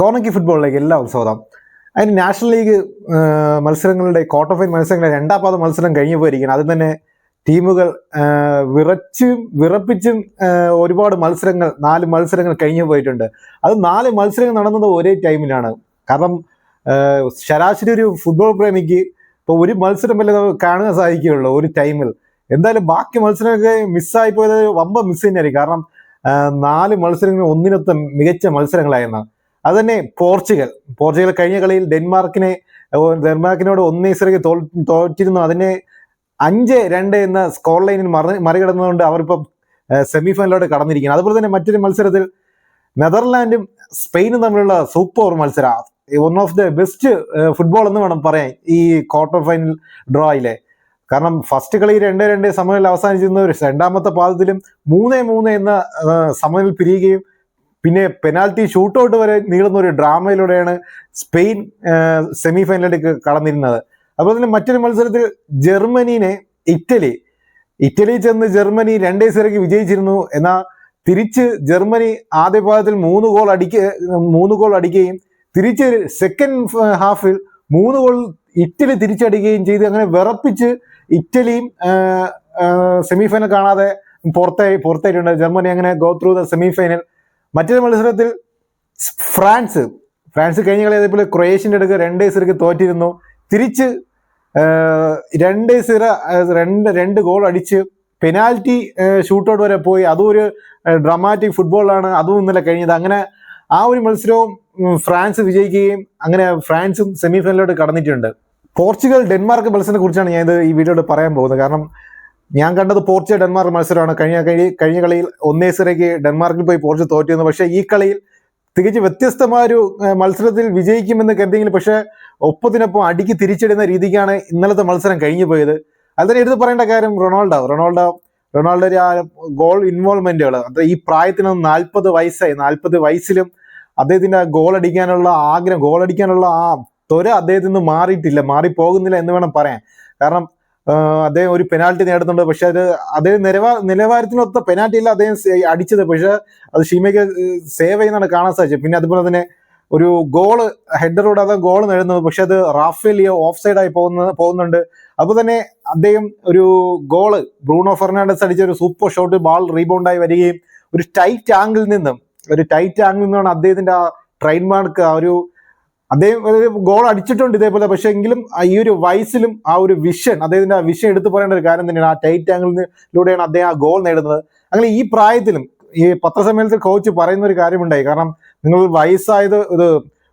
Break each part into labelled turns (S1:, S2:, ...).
S1: കോർണക്കി ഫുട്ബോളിലേക്ക് എല്ലാവർക്കും സ്വാഗതം. അതിന് നാഷണൽ ലീഗ് മത്സരങ്ങളുടെ ക്വാർട്ടർ ഫൈനൽ മത്സരങ്ങളുടെ രണ്ടാം പാദ മത്സരം കഴിഞ്ഞു പോയിരിക്കണം അതിൽ തന്നെ ടീമുകൾ വിറച്ചും വിറപ്പിച്ചും ഒരുപാട് മത്സരങ്ങൾ നാല് മത്സരങ്ങൾ കഴിഞ്ഞു പോയിട്ടുണ്ട്. അത് നാല് മത്സരങ്ങൾ നടന്നത് ഒരേ ടൈമിലാണ് കാരണം ശരാശരി ഒരു ഫുട്ബോൾ പ്രേമിക്ക് ഇപ്പോൾ ഒരു മത്സരം വല്ല കാണുക സാധിക്കുകയുള്ളൂ ഒരു ടൈമിൽ എന്തായാലും ബാക്കി മത്സരമൊക്കെ മിസ്സായി പോയത് വമ്പ മിസ് തന്നെയായിരിക്കും. കാരണം നാല് മത്സരങ്ങൾ ഒന്നിനൊത്ത മികച്ച മത്സരങ്ങളായിരുന്നു. അത് തന്നെ പോർച്ചുഗൽ. പോർച്ചുഗൽ കഴിഞ്ഞ കളിയിൽ ഡെൻമാർക്കിനെ ഡെൻമാർക്കിനോട് ഒന്നേ സീറോയ്ക്ക് തോൽ തോറ്റിരുന്നു. അതിനെ അഞ്ച് രണ്ട് എന്ന സ്കോർ ലൈനിൽ മറി മറികടന്നുകൊണ്ട് അവരിപ്പം സെമി ഫൈനലിലോട്ട് കടന്നിരിക്കുകയാണ്. അതുപോലെ തന്നെ മറ്റൊരു മത്സരത്തിൽ നെതർലാൻഡും സ്പെയിനും തമ്മിലുള്ള സൂപ്പർ മത്സരം. One of the best football എന്ന് വേണം പറയാൻ ഈ ക്വാർട്ടർ ഫൈനൽ ഡ്രോയിലെ കാരണം ഫസ്റ്റ് കളി രണ്ട് രണ്ട് സമനിൽ അവസാനിച്ചിരുന്ന രണ്ടാമത്തെ പാദത്തിലും മൂന്ന് മൂന്ന് എന്ന സമനിൽ പിരിയുകയും പിന്നെ പെനാൽറ്റി ഷൂട്ടൗട്ട് വരെ നീളുന്ന ഒരു ഡ്രാമയിലൂടെയാണ് സ്പെയിൻ സെമി ഫൈനലിലേക്ക് കടന്നിരുന്നത്. അതുപോലെ തന്നെ മറ്റൊരു മത്സരത്തിൽ ജർമ്മനീനെ ഇറ്റലി ഇറ്റലി ചെന്ന് ജർമ്മനി രണ്ടേ സിറയ്ക്ക് വിജയിച്ചിരുന്നു. എന്നാൽ തിരിച്ച് ജർമ്മനി ആദ്യ ഭാഗത്തിൽ മൂന്ന് ഗോൾ അടിക്ക മൂന്ന് ഗോൾ അടിക്കുകയും തിരിച്ച് സെക്കൻഡ് ഹാഫിൽ മൂന്ന് ഗോൾ ഇറ്റലി തിരിച്ചടിക്കുകയും ചെയ്ത് അങ്ങനെ വിറപ്പിച്ച് ഇറ്റലിയും സെമി ഫൈനൽ കാണാതെ പുറത്തായി പുറത്തായിട്ടുണ്ട്. ജർമ്മനി അങ്ങനെ go through the semi final മറ്റൊരു മത്സരത്തിൽ ഫ്രാൻസ് ഫ്രാൻസ് കഴിഞ്ഞ കളി അതേപോലെ ക്രൊയേഷ്യന്റെ അടുക്ക് രണ്ടേ സീറക്ക് തോറ്റിരുന്നു. തിരിച്ച് രണ്ട് സീറോ രണ്ട് രണ്ട് ഗോൾ അടിച്ച് പെനാൽറ്റി ഷൂട്ടൗട്ട് വരെ പോയി. അതും ഒരു ഡ്രമാറ്റിക് ഫുട്ബോളാണ് അതും ഇന്നലെ കഴിഞ്ഞത്. അങ്ങനെ ആ ഒരു മത്സരവും ഫ്രാൻസ് വിജയിക്കുകയും അങ്ങനെ ഫ്രാൻസും സെമി ഫൈനലിലോട്ട് കടന്നിട്ടുണ്ട്. പോർച്ചുഗൽ ഡെൻമാർക്ക് മത്സരത്തെ കുറിച്ചാണ് ഞാനിത് ഈ വീഡിയോയിൽ പറയാൻ പോകുന്നത്. കാരണം ഞാൻ കണ്ടത് പോർച്ചുഗൽ ഡെൻമാർക്ക് മത്സരമാണ്. കഴിഞ്ഞ കഴി കഴിഞ്ഞ കളിയിൽ ഒന്നേ സിറയ്ക്ക് ഡെൻമാർക്കിൽ പോയി പോർച്ചു തോറ്റിരുന്നു. പക്ഷേ ഈ കളിയിൽ തികച്ച് വ്യത്യസ്തമായ ഒരു മത്സരത്തിൽ വിജയിക്കുമെന്ന് കരുതിയെങ്കിലും പക്ഷേ ഒപ്പത്തിനൊപ്പം അടിക്ക് തിരിച്ചിടുന്ന രീതിക്കാണ് ഇന്നലത്തെ മത്സരം കഴിഞ്ഞു പോയത്. അതിന് എടുത്ത് പറയേണ്ട കാര്യം റൊണാൾഡോ. റൊണാൾഡോ റൊണാൾഡോയുടെ ആ ഗോൾ ഇൻവോൾവ്മെന്റുകൾ അത് ഈ പ്രായത്തിന് നാൽപ്പത് വയസ്സായി. നാൽപ്പത് വയസ്സിലും അദ്ദേഹത്തിന്റെ ഗോൾ അടിക്കാനുള്ള ആഗ്രഹം ഗോൾ അടിക്കാനുള്ള ആ ത്വര അദ്ദേഹത്തിൽ നിന്ന് മാറിയിട്ടില്ല. മാറിപ്പോകുന്നില്ല എന്ന് വേണം പറയാൻ. കാരണം അദ്ദേഹം ഒരു പെനാൽറ്റി നേടുന്നുണ്ട്. പക്ഷെ അത് അദ്ദേഹം നിലവാ നിലവാരത്തിനൊത്ത പെനാൽറ്റി അല്ല അദ്ദേഹം അടിച്ചത്. പക്ഷെ അത് ഷീമയ്ക്ക് സേവ് ചെയ്യുന്നതാണ് കാണാൻ സാധിച്ചത്. പിന്നെ അതുപോലെ തന്നെ ഒരു ഗോൾ ഹെഡറോട് അത് ഗോൾ നേടുന്നത്. പക്ഷെ അത് റാഫേലിയോ ഓഫ് സൈഡായി പോകുന്ന പോകുന്നുണ്ട്. അപ്പോൾ തന്നെ അദ്ദേഹം ഒരു ഗോൾ ബ്രൂണോ ഫെർണാണ്ടസ് അടിച്ച ഒരു സൂപ്പർ ഷോട്ട് ബാൾ റീബൗണ്ടായി വരികയും ഒരു ടൈറ്റ് ആംഗിളിൽ നിന്നും ഒരു ടൈറ്റ് ആംഗിളിൽ നിന്നാണ് അദ്ദേഹത്തിന്റെ ആ ട്രെയിൻ മാർക്ക് ആ ഒരു അദ്ദേഹം ഗോൾ അടിച്ചിട്ടുണ്ട് ഇതേപോലെ പക്ഷെ എങ്കിലും ഈ ഒരു വയസ്സിലും ആ ഒരു വിഷൻ അദ്ദേഹത്തിന്റെ ആ വിഷൻ എടുത്തു പറയേണ്ട ഒരു കാര്യം തന്നെയാണ്. ആ ടൈറ്റ് ആംഗിളിലൂടെയാണ് അദ്ദേഹം ആ ഗോൾ നേടുന്നത്. അങ്ങനെ ഈ പ്രായത്തിലും ഈ പത്രസമ്മേളനത്തിൽ കോച്ച് പറയുന്ന ഒരു കാര്യമുണ്ടായി. കാരണം നിങ്ങൾ വയസ്സായത് ഇത്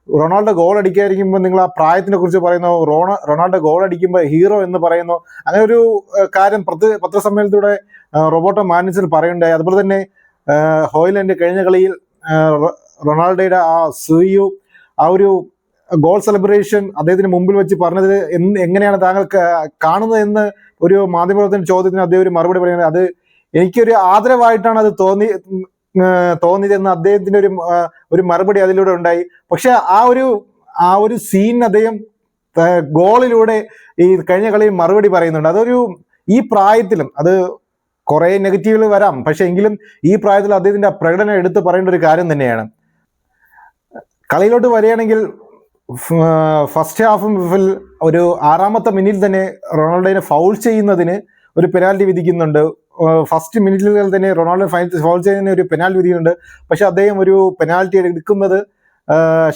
S1: റൊണാൾഡോ ഗോൾ അടിക്കാതിരിക്കുമ്പോൾ നിങ്ങൾ ആ പ്രായത്തിനെ കുറിച്ച് പറയുന്നു റോണ റൊണാൾഡോ ഗോൾ അടിക്കുമ്പോൾ ഹീറോ എന്ന് പറയുന്നു. അങ്ങനെ ഒരു കാര്യം പ്രത് പത്രസമ്മേളനത്തിലൂടെ റോബോട്ടോ മാനിസിൽ പറയുണ്ടായി അതുപോലെ തന്നെ ഹോയിലൻഡ് കഴിഞ്ഞ കളിയിൽ റൊണാൾഡോയുടെ ആ സുയു ആ ഒരു ഗോൾ സെലിബ്രേഷൻ അദ്ദേഹത്തിന് മുമ്പിൽ വെച്ച് പറഞ്ഞത് എങ്ങനെയാണ് താങ്കൾ കാണുന്നത് എന്ന് ഒരു മാധ്യമപ്രവർത്തന ചോദ്യത്തിന് അദ്ദേഹം ഒരു മറുപടി പറയുന്നത് അത് എനിക്കൊരു ആദരവായിട്ടാണ് അത് തോന്നി തോന്നിയതെന്ന് അദ്ദേഹത്തിന്റെ ഒരു ഒരു മറുപടി അതിലൂടെ ഉണ്ടായി. പക്ഷെ ആ ഒരു ആ ഒരു സീൻ അദ്ദേഹം ഗോളിലൂടെ ഈ കഴിഞ്ഞ കളിയിൽ മറുപടി പറയുന്നുണ്ട്. അതൊരു ഈ പ്രായത്തിലും അത് കുറെ നെഗറ്റീവുകൾ വരാം. പക്ഷെ എങ്കിലും ഈ പ്രായത്തിൽ അദ്ദേഹത്തിന്റെ പ്രകടനം എടുത്തു പറയേണ്ട ഒരു കാര്യം തന്നെയാണ്. കളിയിലോട്ട് വരികയാണെങ്കിൽ ഫസ്റ്റ് ഹാഫിൽ ഒരു ആറാമത്തെ മിനിറ്റിൽ തന്നെ റൊണാൾഡോയിനെ ഫൗൾ ചെയ്യുന്നതിന് ഒരു പെനാൽറ്റി വിധിക്കുന്നുണ്ട്. ഫസ്റ്റ് മിനിറ്റിൽ തന്നെ റൊണാൾഡോ ഫൗൾ ചെയ്യുന്നതിന് ഒരു പെനാൽറ്റി വിധിക്കുന്നുണ്ട്. പക്ഷെ അദ്ദേഹം ഒരു പെനാൽറ്റി എടുക്കുന്നത്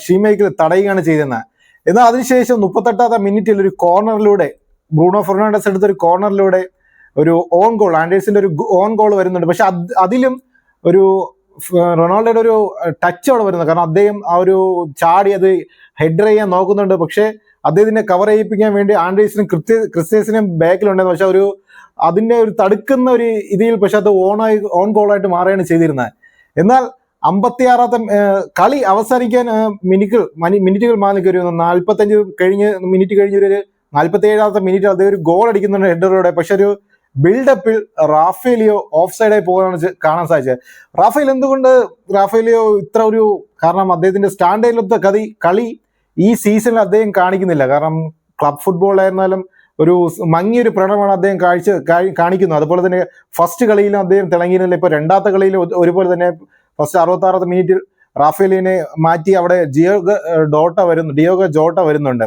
S1: ഷീമേക്കിൽ തടയുകയാണ് ചെയ്തത് എന്നാൽ അതിനുശേഷം മുപ്പത്തെട്ടാമത്തെ മിനിറ്റിൽ ഒരു കോർണറിലൂടെ ബ്രൂണോ ഫെർണാണ്ടസ് എടുത്ത ഒരു കോർണറിലൂടെ ഒരു ഓൺ ഗോൾ ആൻഡേഴ്സിന്റെ ഒരു ഓൺ ഗോൾ വരുന്നുണ്ട്. പക്ഷെ അതിലും ഒരു റൊണാൾഡോയുടെ ഒരു ടച്ച് അവിടെ വരുന്നത് കാരണം അദ്ദേഹം ആ ഒരു ചാടി അത് ഹെഡർ ചെയ്യാൻ നോക്കുന്നുണ്ട്. പക്ഷേ അദ്ദേഹത്തിനെ കവർ ചെയ്യിപ്പിക്കാൻ വേണ്ടി ആൻഡ്രീസിനും ക്രിസ്ത്യ ക്രിസ്ത്യസിനും ബാക്കിലുണ്ടായിരുന്നു പക്ഷെ ഒരു അതിന്റെ ഒരു തടുക്കുന്ന ഒരു ഇതിൽ പക്ഷെ അത് ഓണായി ഓൺ ഗോളായിട്ട് മാറുകയാണ് ചെയ്തിരുന്നത്. എന്നാൽ അമ്പത്തിയാറാമത്തെ ഏഹ്, കളി അവസാനിക്കാൻ മിനിറ്റുകൾ മനി- മിനിറ്റുകൾ മാറി ഒരു നാൽപ്പത്തഞ്ച് കഴിഞ്ഞ് മിനിറ്റ് കഴിഞ്ഞ് ഒരു നാൽപ്പത്തി ഏഴാമത്തെ മിനിറ്റ് അദ്ദേഹം ഒരു ഗോൾ അടിക്കുന്നുണ്ട് ഹെഡറിലൂടെ പക്ഷെ ഒരു ബിൽഡപ്പിൽ റാഫേലിയോ ഓഫ് സൈഡായി പോകാനാണ് കാണാൻ സാധിച്ചത്. റാഫേൽ എന്തുകൊണ്ട് റാഫേലിയോ ഇത്ര ഒരു കാരണം അദ്ദേഹത്തിന്റെ സ്റ്റാൻഡേർഡിലത്തെ കതി കളി ഈ സീസണിൽ അദ്ദേഹം കാണിക്കുന്നില്ല. കാരണം ക്ലബ് ഫുട്ബോൾ ഫുട്ബോളായിരുന്നാലും ഒരു മങ്ങിയൊരു പ്രകടനമാണ് അദ്ദേഹം കാഴ്ച കാണിക്കുന്നത്. അതുപോലെ തന്നെ ഫസ്റ്റ് കളിയിലും അദ്ദേഹം തിളങ്ങിയിരുന്നില്ല. ഇപ്പൊ രണ്ടാമത്തെ കളിയിൽ ഒരുപോലെ തന്നെ ഫസ്റ്റ് അറുപത്തി ആറാമത്തെ മിനിറ്റിൽ റാഫേലിനെ മാറ്റി അവിടെ ജിയോഗ ഡോട്ട വരുന്നു ഡിയോഗ ജോട്ട വരുന്നുണ്ട്.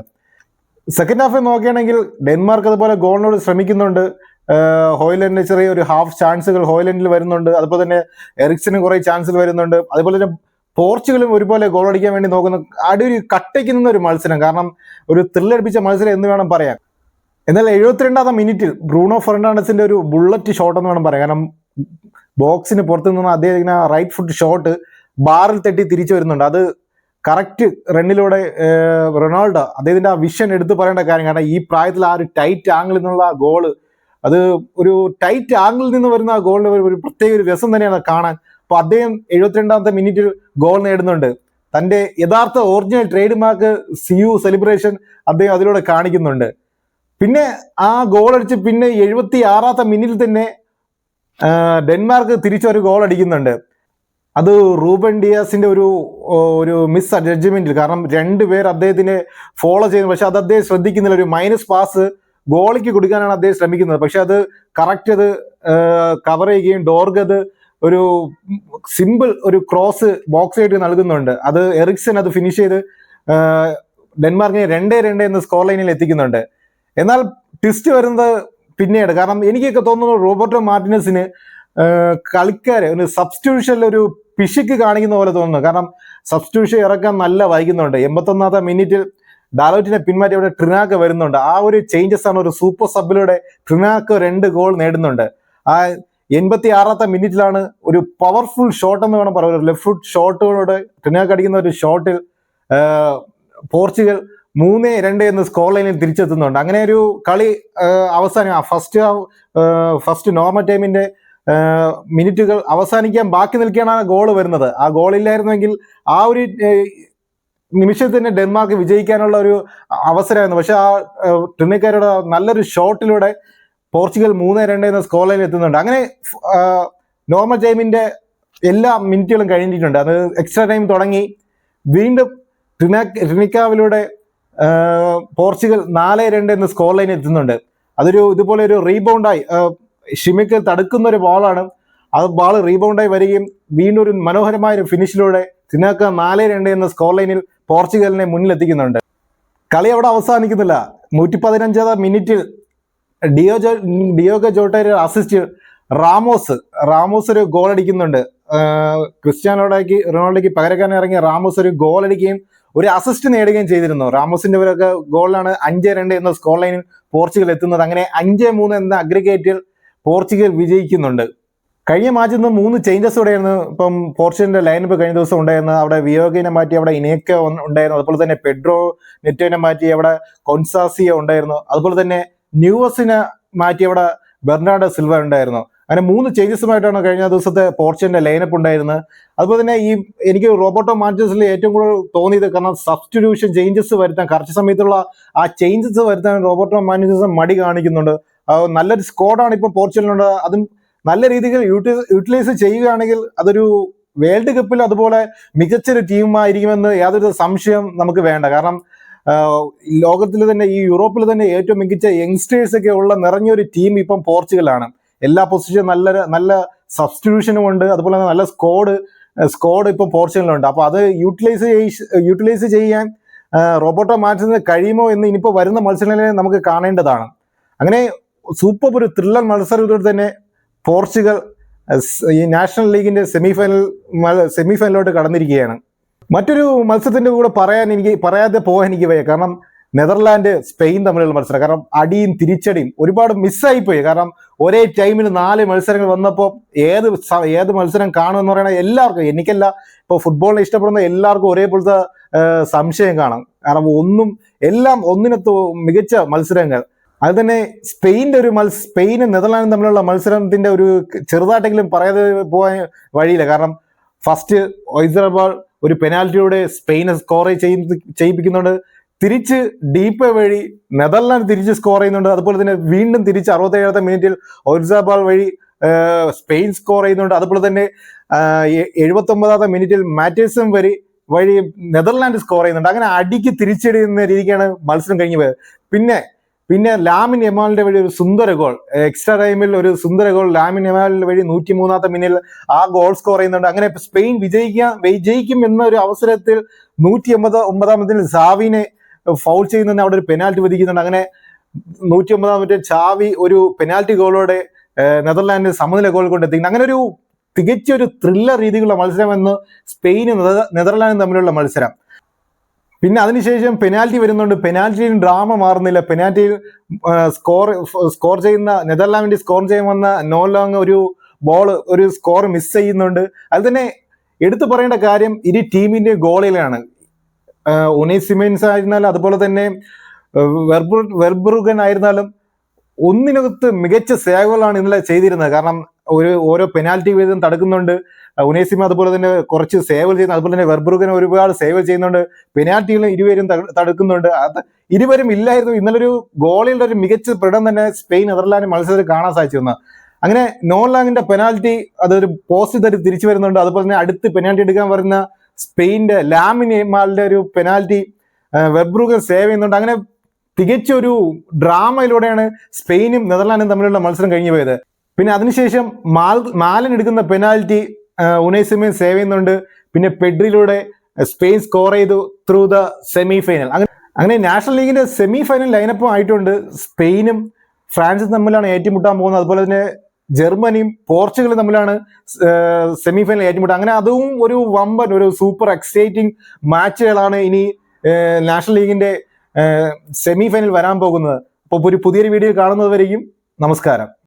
S1: സെക്കൻഡ് ഹാഫിൽ നോക്കുകയാണെങ്കിൽ ഡെൻമാർക്ക് അതുപോലെ ഗോളിനോട് ശ്രമിക്കുന്നുണ്ട്. ഹോയ്ലൻഡിന് ചെറിയ ഒരു ഹാഫ് ചാൻസുകൾ ഹോയ്ലൻഡിൽ വരുന്നുണ്ട്. അതുപോലെ തന്നെ എറിക്സിന് കുറെ ചാൻസുകൾ വരുന്നുണ്ട്. അതുപോലെ തന്നെ പോർച്ചുഗലും ഒരുപോലെ ഗോൾ അടിക്കാൻ വേണ്ടി നോക്കുന്ന അടി ഒരു കട്ടയ്ക്ക് നിന്ന ഒരു മത്സരം. കാരണം ഒരു ത്രില്ലടിപ്പിച്ച മത്സരം എന്ന് വേണം പറയാം എന്നാൽ എഴുപത്തിരണ്ടാം മിനിറ്റിൽ ബ്രൂണോ ഫെർണാണ്ടസിന്റെ ഒരു ബുള്ളറ്റ് ഷോട്ട് എന്ന് വേണം പറയാം കാരണം ബോക്സിന് പുറത്തു നിന്ന് അദ്ദേഹത്തിന് റൈറ്റ് ഫുട്ട് ഷോട്ട് ബാറിൽ തട്ടി തിരിച്ചു വരുന്നുണ്ട്. അത് കറക്റ്റ് റണ്ണിലൂടെ റൊണാൾഡോ അദ്ദേഹത്തിന്റെ ആ വിഷൻ എടുത്തു പറയേണ്ട കാര്യം. കാരണം ഈ പ്രായത്തിൽ ആ ഒരു ടൈറ്റ് ആംഗിളിൽ നിന്നുള്ള ഗോൾ അത് ഒരു ടൈറ്റ് ആംഗിളിൽ നിന്ന് വരുന്ന ആ ഗോളിന് ഒരു പ്രത്യേക ഒരു രസം തന്നെയാണ് കാണാൻ അപ്പൊ അദ്ദേഹം എഴുപത്തിരണ്ടാമത്തെ മിനിറ്റിൽ ഗോൾ നേടുന്നുണ്ട്. തന്റെ യഥാർത്ഥ original trademark see you celebration അദ്ദേഹം അതിലൂടെ കാണിക്കുന്നുണ്ട്. പിന്നെ ആ ഗോൾ അടിച്ച് പിന്നെ എഴുപത്തി ആറാമത്തെ മിനിറ്റിൽ തന്നെ ഡെൻമാർക്ക് തിരിച്ചൊരു ഗോൾ അടിക്കുന്നുണ്ട്. അത് റൂബൻ ഡിയാസിന്റെ ഒരു ഒരു മിസ് ജഡ്ജ്മെന്റിൽ കാരണം രണ്ടുപേർ അദ്ദേഹത്തിനെ ഫോളോ ചെയ്യുന്നു. പക്ഷെ അത് അദ്ദേഹം ശ്രദ്ധിക്കുന്നില്ല. ഒരു മൈനസ് പാസ് ഗോളിക്ക് കൊടുക്കാനാണ് അദ്ദേഹം ശ്രമിക്കുന്നത്. പക്ഷെ അത് കറക്റ്റ് അത് കവർ ചെയ്യുകയും ഡോർഗ് അത് ഒരു സിമ്പിൾ ഒരു ക്രോസ് ബോക്സ് ആയിട്ട് നൽകുന്നുണ്ട്. അത് എറിക്സൺ അത് ഫിനിഷ് ചെയ്ത് ഡെൻമാർക്കിനെ രണ്ടേ രണ്ട് എന്ന സ്കോർ ലൈനിൽ എത്തിക്കുന്നുണ്ട്. എന്നാൽ ട്വിസ്റ്റ് വരുന്നത് പിന്നീട്. കാരണം എനിക്കൊക്കെ തോന്നുന്നു റോബർട്ടോ മാർട്ടിനസിന് കളിക്കാരെ ഒരു സബ്സ്റ്റിറ്റ്യൂഷനിൽ ഒരു പിശുക്ക് കാണിക്കുന്ന പോലെ തോന്നുന്നു. കാരണം സബ്സ്റ്റിറ്റ്യൂഷൻ ഇറക്കാൻ നല്ല വൈകുന്നുണ്ട്. എൺപത്തൊന്നാമത്തെ മിനിറ്റിൽ ഡാലോറ്റിനെ പിന്മാറ്റി അവിടെ ട്രിനാക്ക് വരുന്നുണ്ട്. ആ ഒരു ചേഞ്ചസ് ആണ് ഒരു സൂപ്പർ സബിലൂടെ ട്രിനാക്ക് രണ്ട് ഗോൾ നേടുന്നുണ്ട്. ആ എൺപത്തി ആറാമത്തെ മിനിറ്റിലാണ് ഒരു പവർഫുൾ ഷോട്ട് എന്ന് വേണം പറയാം ഒരു ലെഫ്റ്റ് ഫുട്ട് ഷോട്ടുകളോട് ട്രിനാക്ക് അടിക്കുന്ന ഒരു ഷോട്ടിൽ പോർച്ചുഗൽ മൂന്ന് രണ്ട് എന്ന് സ്കോർ ലൈനിൽ തിരിച്ചെത്തുന്നുണ്ട്. അങ്ങനെ ഒരു കളി അവസാനം ഫസ്റ്റ് ഫസ്റ്റ് നോർമൽ ടൈമിന്റെ മിനിറ്റുകൾ അവസാനിക്കാൻ ബാക്കി നിൽക്കുകയാണ് ആ ഗോൾ വരുന്നത്. ആ ഗോൾ ഇല്ലായിരുന്നെങ്കിൽ ആ ഒരു നിമിഷത്തിൽ തന്നെ ഡെൻമാർക്ക് വിജയിക്കാനുള്ള ഒരു അവസരമായിരുന്നു. പക്ഷെ ആ ട്രിനിക്കാരുടെ നല്ലൊരു ഷോട്ടിലൂടെ പോർച്ചുഗൽ മൂന്ന് രണ്ട് എന്ന സ്കോർ ലൈനിൽ എത്തുന്നുണ്ട്. അങ്ങനെ നോർമൽ ജെയിമിന്റെ എല്ലാ മിനിറ്റുകളും കഴിഞ്ഞിട്ടുണ്ട്. അത് എക്സ്ട്രാ ടൈം തുടങ്ങി. വീണ്ടും ട്രിനാക് ട്രിനിക്കാവിലൂടെ പോർച്ചുഗൽ നാല് രണ്ട് എന്ന സ്കോർ ലൈൻ എത്തുന്നുണ്ട്. അതൊരു ഇതുപോലെ ഒരു റീബൗണ്ടായി ഷിമിക്ക് തടുക്കുന്ന ഒരു ബോളാണ് ആ ബാൾ റീബൗണ്ടായി വരികയും വീണ്ടും ഒരു മനോഹരമായ ഒരു ഫിനിഷിലൂടെ തിനാക്ക നാല് രണ്ട് എന്ന സ്കോർ ലൈനിൽ പോർച്ചുഗലിനെ മുന്നിലെത്തിക്കുന്നുണ്ട്. കളി അവിടെ അവസാനിക്കുന്നില്ല. നൂറ്റി പതിനഞ്ചാം മിനിറ്റിൽ ഡിയോജോ ഡിയോഗ ജോട്ടയുടെ അസിസ്റ്റ് റാമോസ് റാമോസ് ഒരു ഗോൾ അടിക്കുന്നുണ്ട്. ക്രിസ്ത്യാനോടേക്ക് റൊണാൾഡോയ്ക്ക് പകരക്കാരൻ ഇറങ്ങിയ റാമോസ് ഒരു ഗോൾ അടിക്കുകയും ഒരു അസിസ്റ്റ് നേടുകയും ചെയ്തിരുന്നു. റാമോസിന്റെ ഒരൊക്കെ ഗോളിലാണ് അഞ്ച് രണ്ട് എന്ന സ്കോർ ലൈനിൽ പോർച്ചുഗൽ എത്തുന്നത്. അങ്ങനെ അഞ്ച് മൂന്ന് എന്ന അഗ്രിഗേറ്റിൽ പോർച്ചുഗൽ വിജയിക്കുന്നുണ്ട്. കഴിഞ്ഞ മാച്ചിൽ നിന്ന് മൂന്ന് ഉണ്ടായിരുന്നു ഇപ്പം പോർച്ചുഗലിന്റെ ലൈനപ്പ് കഴിഞ്ഞ ദിവസം ഉണ്ടായിരുന്നു അവിടെ വിയോഗിനെ മാറ്റി അവിടെ ഇനേക്ക ഉണ്ടായിരുന്നു. അതുപോലെ തന്നെ പെഡ്രോ നെറ്റോനെ മാറ്റി അവിടെ കൊൻസാസിയ ഉണ്ടായിരുന്നു. അതുപോലെ തന്നെ ന്യൂവസിനെ മാറ്റി അവിടെ ബെർണാഡോ സിൽവ ഉണ്ടായിരുന്നു. അങ്ങനെ മൂന്ന് ചേഞ്ചസുമായിട്ടാണ് കഴിഞ്ഞ ദിവസത്തെ പോർച്ചുഗലിന്റെ ലൈനപ്പ് ഉണ്ടായിരുന്നത്. അതുപോലെ തന്നെ ഈ എനിക്ക് റോബോട്ടോ മാഞ്ചസിൽ ഏറ്റവും കൂടുതൽ തോന്നിയത് കാരണം സബ്സ്റ്റിറ്റ്യൂഷൻ ചേഞ്ചസ് വരുത്താൻ കറക്റ്റ് സമയത്തുള്ള ആ ചേഞ്ചസ് വരുത്താൻ റോബോട്ടോ മാഞ്ചസ് മടി കാണിക്കുന്നുണ്ട്. നല്ലൊരു സ്കോഡാണ് ഇപ്പോൾ പോർച്ചുഗലിനുണ്ട് അതും നല്ല രീതിയിൽ യൂട്ടിലൈസ് ചെയ്യുകയാണെങ്കിൽ അതൊരു വേൾഡ് കപ്പിൽ അതുപോലെ മികച്ചൊരു ടീമായിരിക്കുമെന്ന് യാതൊരു സംശയം നമുക്ക് വേണ്ട. കാരണം ലോകത്തിൽ തന്നെ ഈ യൂറോപ്പിൽ തന്നെ ഏറ്റവും മികച്ച യങ്സ്റ്റേഴ്സ് ഒക്കെ ഉള്ള നിറഞ്ഞൊരു ടീം ഇപ്പം പോർച്ചുഗലാണ്. എല്ലാ പൊസിഷനും നല്ല നല്ല സബ്സ്റ്റിറ്റ്യൂഷനും ഉണ്ട്. അതുപോലെ തന്നെ നല്ല സ്കോഡ് സ്കോഡ് ഇപ്പം പോർച്ചുഗലിലുണ്ട്. അപ്പോൾ അത് യൂട്ടിലൈസ് യൂട്ടിലൈസ് ചെയ്യാൻ റോബോട്ടോ മാറ്റുന്നത് കഴിയുമോ എന്ന് ഇനിയിപ്പോൾ വരുന്ന മത്സരങ്ങളെ നമുക്ക് കാണേണ്ടതാണ്. അങ്ങനെ സൂപ്പർ ഒരു ത്രില്ലർ മത്സരത്തിലൂടെ തന്നെ പോർച്ചുഗൽ ഈ നാഷണൽ ലീഗിന്റെ സെമിഫൈനൽ ഫൈനൽ സെമി ഫൈനലിലോട്ട് കടന്നിരിക്കുകയാണ്. മറ്റൊരു മത്സരത്തിന്റെ കൂടെ പറയാൻ എനിക്ക് പറയാതെ പോകാൻ എനിക്ക് വയ്യ. കാരണം നെതർലാൻഡ് സ്പെയിൻ തമ്മിലുള്ള മത്സരം. കാരണം അടിയും തിരിച്ചടിയും ഒരുപാട് മിസ്സായി പോയി. കാരണം ഒരേ ടൈമിൽ നാല് മത്സരങ്ങൾ വന്നപ്പോൾ ഏത് ഏത് മത്സരം കാണുമെന്ന് പറയുന്ന എല്ലാവർക്കും എനിക്കല്ല ഇപ്പോൾ ഫുട്ബോളിനെ ഇഷ്ടപ്പെടുന്ന എല്ലാവർക്കും ഒരേപോലത്തെ സംശയം കാണാം. കാരണം ഒന്നും എല്ലാം ഒന്നിനത്ത് മികച്ച മത്സരങ്ങൾ. അത് തന്നെ സ്പെയിന്റെ ഒരു മത്സ സ്പെയിനും നെതർലാൻഡും തമ്മിലുള്ള മത്സരത്തിന്റെ ഒരു ചെറുതായിട്ടെങ്കിലും പറയാതെ പോകാൻ വഴിയില്ല. കാരണം ഫസ്റ്റ് ഒയ്സറബാൾ ഒരു പെനാൽറ്റിയോടെ സ്പെയിനെ സ്കോർ ചെയ്യിപ്പിക്കുന്നുണ്ട്. തിരിച്ച് ഡീപ്പ് വഴി നെതർലാൻഡ് തിരിച്ച് സ്കോർ ചെയ്യുന്നുണ്ട്. അതുപോലെ തന്നെ വീണ്ടും തിരിച്ച് അറുപത്തേഴാമത്തെ മിനിറ്റിൽ ഒയ്സറബാൾ വഴി സ്പെയിൻ സ്കോർ ചെയ്യുന്നുണ്ട്. അതുപോലെ തന്നെ എഴുപത്തി ഒമ്പതാമത്തെ മിനിറ്റിൽ മാറ്റേഴ്സും വരി വഴി നെതർലാൻഡ് സ്കോർ ചെയ്യുന്നുണ്ട്. അങ്ങനെ അടിക്ക് തിരിച്ചടിയുന്ന രീതിക്കാണ് മത്സരം കഴിഞ്ഞു പോയത്. പിന്നെ പിന്നെ ലാമിൻ യമാലിന്റെ വഴി ഒരു സുന്ദര ഗോൾ. എക്സ്ട്രാ ടൈമിൽ ഒരു സുന്ദര ഗോൾ ലാമിൻ യമാലിന്റെ വഴി നൂറ്റി മൂന്നാമത്തെ മിനിറ്റിൽ ആ ഗോൾ സ്കോർ ചെയ്യുന്നുണ്ട്. അങ്ങനെ സ്പെയിൻ വിജയിക്കാൻ വിജയിക്കും എന്ന ഒരു അവസരത്തിൽ നൂറ്റി എൺപത് ഒമ്പതാം മിനിറ്റിൽ സാവിനെ ഫൗൾ ചെയ്യുന്നതിന് അവിടെ ഒരു പെനാൽറ്റി വിധിക്കുന്നുണ്ട്. അങ്ങനെ നൂറ്റി ഒമ്പതാം മിനിറ്റ് ചാവി ഒരു പെനാൽറ്റി ഗോളോടെ നെതർലാൻഡിന് നെതർലാൻഡ് സമനില ഗോൾ കൊണ്ടെത്തിക്കുന്നു. അങ്ങനെ ഒരു തികച്ചൊരു ത്രില്ലർ രീതിയിലുള്ള മത്സരം എന്ന് സ്പെയിനും നെതർലാൻഡും തമ്മിലുള്ള മത്സരം. പിന്നെ അതിനുശേഷം പെനാൽറ്റി വരുന്നുണ്ട്. പെനാൽറ്റിയിൽ ഡ്രാമ മാറുന്നില്ല. പെനാൽറ്റിയിൽ സ്കോർ സ്കോർ ചെയ്യുന്ന നെതർലാൻഡിൽ സ്കോർ ചെയ്യാൻ വന്ന നോലോങ് ഒരു ബോൾ ഒരു സ്കോർ മിസ് ചെയ്യുന്നുണ്ട്. അത് തന്നെ എടുത്തു പറയേണ്ട കാര്യം ഇരു ടീമിന്റെ ഗോളിലാണ്. ഒനേസിമെൻസ് ആയിരുന്നാലും അതുപോലെ തന്നെ വെർബ്രു വെർബ്രുഗൻ ആയിരുന്നാലും ഒന്നിനകത്ത് മികച്ച സേവകളാണ് ഇന്നലെ ചെയ്തിരുന്നത്. കാരണം ഒരു ഓരോ പെനാൽറ്റി വീതം തടുക്കുന്നുണ്ട്. ഉനേസിമ അതുപോലെ തന്നെ കുറച്ച് സേവൽ ചെയ്യുന്നു. അതുപോലെ തന്നെ വെർബുറുഗൻ ഒരുപാട് സേവൽ ചെയ്യുന്നുണ്ട്. പെനാൽറ്റികൾ ഇരുവരും തട- തടുക്കുന്നുണ്ട്. അത് ഇരുവരും ഇല്ലായിരുന്നു. ഇന്നലെ ഒരു ഗോളിയുടെ ഒരു മികച്ച പ്രകടനം തന്നെ സ്പെയിൻ നെതർലാൻഡ് മത്സരത്തിൽ കാണാൻ സാധിച്ചു വന്ന അങ്ങനെ നോൺലാങ്ങിന്റെ പെനാൽറ്റി അതൊരു പോസ്റ്റ് തരി തിരിച്ചു വരുന്നുണ്ട്. അതുപോലെ തന്നെ അടുത്ത് പെനാൽറ്റി എടുക്കാൻ വരുന്ന സ്പെയിന്റെ ലാമിനെമാലിന്റെ ഒരു പെനാൽറ്റി വെബ്രൂഗൻ സേവ് ചെയ്യുന്നുണ്ട്. അങ്ങനെ തികച്ചൊരു ഡ്രാമയിലൂടെയാണ് സ്പെയിനും നെതർലാൻഡും തമ്മിലുള്ള മത്സരം കഴിഞ്ഞു പോയത് പിന്നെ അതിനുശേഷം മാൽ മാലൻ എടുക്കുന്ന പെനാൽറ്റി ഉനൈസിമേൻ സേവ് ചെയ്യുന്നുണ്ട്. പിന്നെ പെഡ്രിലൂടെ സ്പെയിൻ സ്കോർ ചെയ്തു ത്രൂ ദ സെമി ഫൈനൽ അങ്ങനെ അങ്ങനെ നാഷണൽ ലീഗിന്റെ സെമി ഫൈനൽ ലൈനപ്പും ആയിട്ടുണ്ട്. സ്പെയിനും ഫ്രാൻസും തമ്മിലാണ് ഏറ്റുമുട്ടാൻ പോകുന്നത്. അതുപോലെ തന്നെ ജർമ്മനിയും പോർച്ചുഗലും തമ്മിലാണ് സെമി ഫൈനൽ ഏറ്റുമുട്ടുക. അങ്ങനെ അതും ഒരു വമ്പൻ ഒരു സൂപ്പർ എക്സൈറ്റിംഗ് മാച്ചുകളാണ് ഇനി നാഷണൽ ലീഗിന്റെ സെമി ഫൈനൽ വരാൻ പോകുന്നത്. അപ്പോൾ ഒരു പുതിയൊരു വീഡിയോ കാണുന്നതുവരെയും നമസ്കാരം.